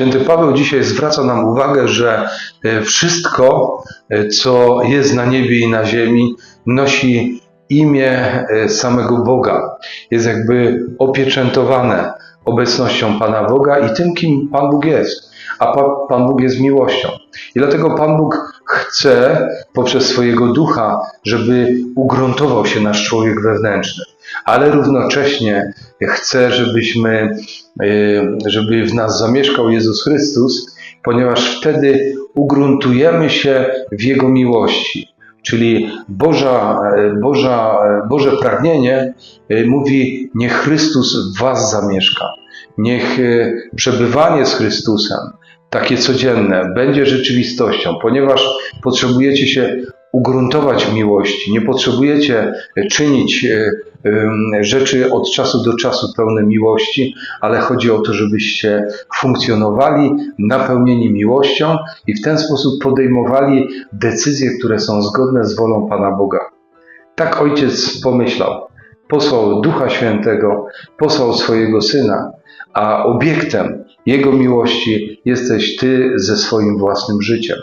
Święty Paweł dzisiaj zwraca nam uwagę, że e, wszystko, e, co jest na niebie i na ziemi, nosi imię e, samego Boga. Jest jakby opieczętowane obecnością Pana Boga i tym, kim Pan Bóg jest. A Pa- Pan Bóg jest miłością. I dlatego Pan Bóg chce poprzez swojego ducha, żeby ugruntował się nasz człowiek wewnętrzny, ale równocześnie chce, żebyśmy, y, żeby w nas zamieszkał Jezus Chrystus, ponieważ wtedy ugruntujemy się w Jego miłości. Czyli Boża, Boża, Boże pragnienie mówi, niech Chrystus w Was zamieszka. Niech y, przebywanie z Chrystusem, takie codzienne, będzie rzeczywistością, ponieważ potrzebujecie się ugruntować miłości, nie potrzebujecie czynić y, ym, rzeczy od czasu do czasu pełne miłości, ale chodzi o to, żebyście funkcjonowali napełnieni miłością i w ten sposób podejmowali decyzje, które są zgodne z wolą Pana Boga. Tak ojciec pomyślał. Posłał Ducha Świętego, posłał swojego syna, a obiektem jego miłości jesteś ty ze swoim własnym życiem.